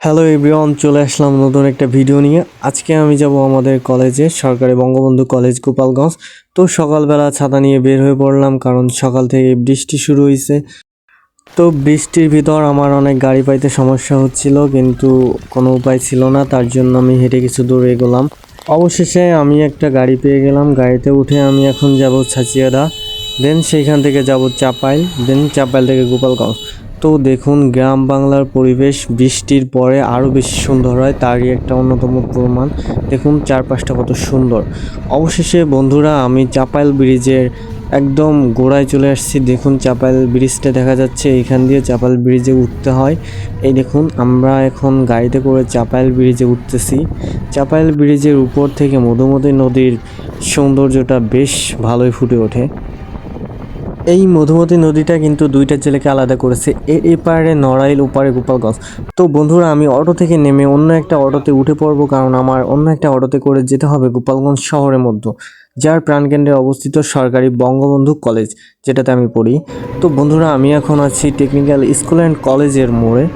Hello everyone চলে আসলাম নতুন একটা ভিডিও নিয়ে। আজকে আমি যাব আমাদের কলেজে সরকারি বঙ্গবন্ধু কলেজ গোপালগঞ্জ। তো সকালবেলা ছাতা নিয়ে বের হয়ে পড়লাম, কারণ সকাল থেকে বৃষ্টি শুরু হয়েছে তো বৃষ্টির ভিতর আমার অনেক গাড়ি পাইতে সমস্যা হচ্ছিল, কিন্তু কোনো উপায় ছিল না, তার জন্য আমি হেঁটে কিছু দূর এগোলাম অবশেষে আমি একটা গাড়ি পেয়ে গেলাম, গাড়িতে উঠে আমি এখন যাব ছাচিয়াদা। দেন সেইখান থেকে যাব চাপাইল দেন চাপাইল থেকে গোপালগঞ্জ। তো দেখুন, গ্রাম বাংলার পরিবেশ বৃষ্টির পরে আরও বেশি সুন্দর হয়, তারই একটা অন্যতম প্রমাণ। দেখুন, চারপাশটা কত সুন্দর। অবশেষে, বন্ধুরা, আমি চাপাইল ব্রিজের একদম গোড়ায় চলে আসছি। দেখুন, চাপাইল ব্রিজটা দেখা যাচ্ছে, এখান দিয়ে চাপাইল ব্রিজে উঠতে হয়। এই দেখুন, আমরা এখন গাড়িতে করে চাপাইল ব্রিজে উঠতেছি। চাপাইল ব্রিজের উপর থেকে মধুমতি নদীর সৌন্দর্যটা বেশ ভালোই ফুটে ওঠে। এই মধুমতি নদীটা কিন্তু দুইটা জেলেকে আলাদা করেছে। এর এপারে নড়াইল, ওপারে গোপালগঞ্জ। তো বন্ধুরা, আমি অটো থেকে নেমে অন্য একটা অটোতে উঠে পড়ব কারণ আমার অন্য একটা অটোতে করে যেতে হবে গোপালগঞ্জ শহরের মধ্যে, যার প্রাণকেন্দ্রে অবস্থিত সরকারি বঙ্গবন্ধু কলেজ, যেটাতে আমি পড়ি। তো বন্ধুরা, আমি এখন আছি টেকনিক্যাল স্কুল অ্যান্ড কলেজের মোড়ে।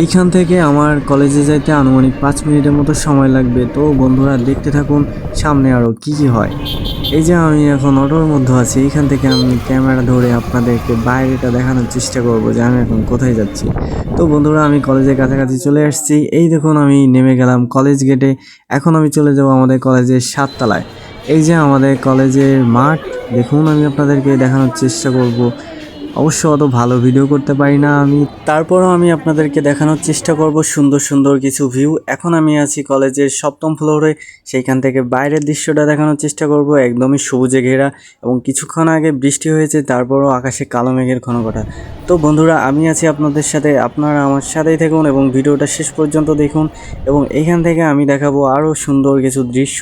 এইখান থেকে আমার কলেজে যাইতে আনুমানিক পাঁচ মিনিটের মতো সময় লাগবে। তো বন্ধুরা, দেখতে থাকুন, সামনে আরও কী কী হয়। এই যে আমি এখন অটোর মধ্যে আছি, এইখান থেকে আমি ক্যামেরা ধরে আপনাদেরকে বাইরেটা দেখানোর চেষ্টা করব যে আমি এখন কোথায় যাচ্ছি। তো বন্ধুরা, আমি কলেজের কাছাকাছি চলে আসছি। এই দেখুন, আমি নেমে গেলাম কলেজ গেটে। এখন আমি চলে যাব আমাদের কলেজের সাততলায়। এই যে আমাদের কলেজের মাঠ, দেখুন আমি আপনাদেরকে দেখানোর চেষ্টা করব। অবশ্য অত ভালো ভিডিও করতে পারি না আমি। তারপরও আমি আপনাদেরকে দেখানোর চেষ্টা করব সুন্দর সুন্দর কিছু ভিউ এখন আমি আছি কলেজের সপ্তম ফ্লোরে সেইখান থেকে বাইরের দৃশ্যটা দেখানোর চেষ্টা করব। একদমই সবুজে ঘেরা এবং কিছুক্ষণ আগে বৃষ্টি হয়েছে, তারপরও আকাশে কালো মেঘের ঘনঘটা। তো বন্ধুরা, আমি আছি আপনাদের সাথে। আপনারা আমার সাথেই থাকুন এবং ভিডিওটা শেষ পর্যন্ত দেখুন এবং এইখান থেকে আমি দেখাবো আরও সুন্দর কিছু দৃশ্য।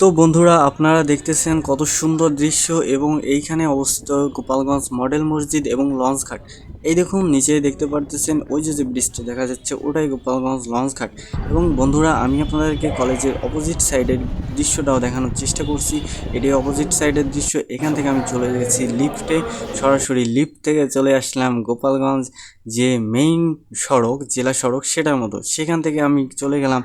তো বন্ধুরা, আপনারা দেখতেছেন কত সুন্দর দৃশ্য এবং এইখানে অবস্থিত গোপালগঞ্জ মডেল মসজিদ এবং লঞ্চ ঘাট। এই দেখুন নিচে দেখতে পারতেছেন ওই যে যে ব্রিজটা দেখা যাচ্ছে, ওটাই গোপালগঞ্জ লঞ্চ ঘাট। এবং বন্ধুরা, আমি আপনাদেরকে কলেজের অপোজিট সাইডের দৃশ্যটাও দেখানোর চেষ্টা করছি। এটি অপোজিট সাইডের দৃশ্য। এখান থেকে আমি চলে গেছি লিফটে সরাসরি লিফট থেকে চলে আসলাম গোপালগঞ্জ যে মেইন সড়ক, জেলা সড়ক, সেটার মতো। সেখান থেকে আমি চলে গেলাম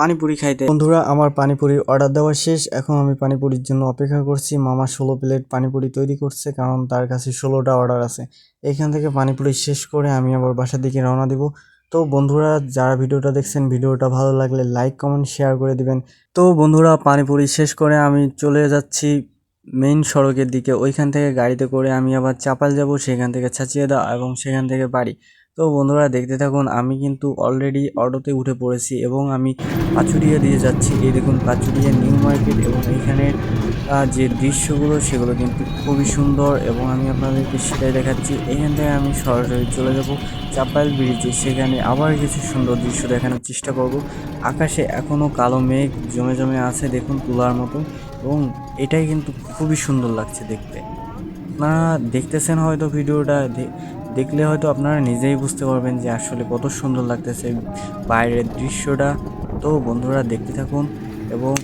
পানিপুরি খাইতে। বন্ধুরা, আমার পানিপুরির অর্ডার দেওয়া শেষ। এখন আমি পানিপুরির জন্য অপেক্ষা করছি। মামা ষোলো প্লেট পানিপুরি তৈরি করছে, কারণ তার কাছে ষোলোটা অর্ডার আছে। এখান থেকে পানিপুরি শেষ করে আমি আবার বাসার দিকে রওনা দিব। তো বন্ধুরা, যারা ভিডিওটা দেখছেন, ভিডিওটা ভালো লাগলে লাইক কমেন্ট শেয়ার করে দিবেন। তো বন্ধুরা, পানিপুরি শেষ করে আমি চলে যাচ্ছি মেইন সড়কের দিকে। ওইখান থেকে গাড়িতে করে আমি আবার চাপাল যাব, সেখান থেকে ছাচিয়াদা এবং সেখান থেকে বাড়ি। তো বন্ধুরা দেখতে থাকুন, আমি কিন্তু অলরেডি অটোতে উঠে পড়েছি এবং আমি পাচুরিয়া দিয়ে যাচ্ছি। এই দেখুন, পাচুরিয়া নিউ মার্কেট এবং এইখানের যে দৃশ্যগুলো, সেগুলো কিন্তু খুবই সুন্দর এবং আমি আপনাদেরকে সেটাই দেখাচ্ছি। এখান থেকে আমি সরাসরি চলে যাব চাপাইল ব্রিজে, সেখানে আবার কিছু সুন্দর দৃশ্য দেখানোর চেষ্টা করব। আকাশে এখনও কালো মেঘ জমে জমে আছে, দেখুন তুলার মতো এবং এটাই কিন্তু খুবই সুন্দর লাগছে দেখতে। আপনারা দেখতেছেন হয়তো ভিডিওটা দেখলে হয়তো আপনারা নিজেই বুঝতে পারবেন যে আসলে কত সুন্দর লাগতেছে। বাইরের দৃশ্যটা। তো বন্ধুরা দেখতে থাকুন এবং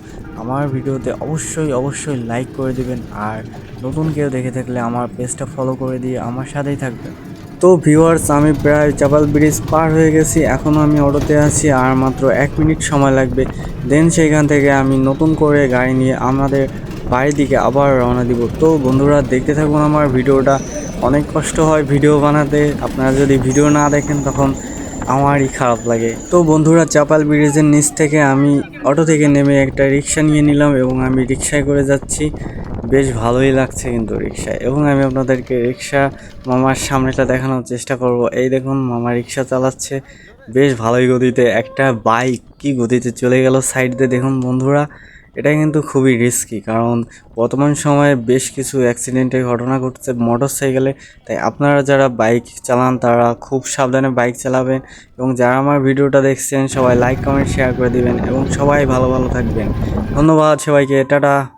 আমার ভিডিওতে অবশ্যই অবশ্যই লাইক করে দিবেন। আর নতুন কেউ দেখে থাকলে আমার পেজটা ফলো করে দিয়ে আমার সাথেই থাকবেন। তো ভিউয়ার্স আমি প্রায় চাপাল ব্রিজ পার হয়ে গেছি। এখনও আমি অটোতে আছি, আর মাত্র এক মিনিট সময় লাগবে। দেন সেখান থেকে আমি নতুন করে গাড়ি নিয়ে আমাদের বাড়ির দিকে আবার রওনা দিব। তো বন্ধুরা দেখতে থাকুন আমার ভিডিওটা। অনেক কষ্ট হয় ভিডিও বানাতে। আপনারা যদি ভিডিও না দেখেন তখন আমারই খারাপ লাগে। তো বন্ধুরা, চাপাল ব্রিজের নিচ থেকে আমি অটো থেকে নেমে একটা রিক্সা নিয়ে নিলাম এবং আমি রিক্সায় করে যাচ্ছি। বেশ ভালোই লাগছে কিন্তু রিক্সায়। এবং আমি আপনাদেরকে রিক্সা মামার সামনেটা দেখানোর চেষ্টা করব। এই দেখুন, মামা রিক্সা চালাচ্ছে। বেশ ভালোই গতিতে একটা বাইক। কি গতিতে চলে গেল সাইড দিয়ে দেখুন বন্ধুরা। এটা কিন্তু খুবই রিস্কি কারণ বর্তমান সময়ে বেশ কিছু অ্যাক্সিডেন্টের ঘটনা ঘটছে মোটর সাইকেলে তাই আপনারা যারা বাইক চালান, তারা খুব সাবধানে বাইক চালাবেন এবং যারা আমার ভিডিওটা দেখছেন, সবাই লাইক কমেন্ট শেয়ার করে দিবেন এবং সবাই ভালো ভালো থাকবেন। ধন্যবাদ সবাইকে, টাটা।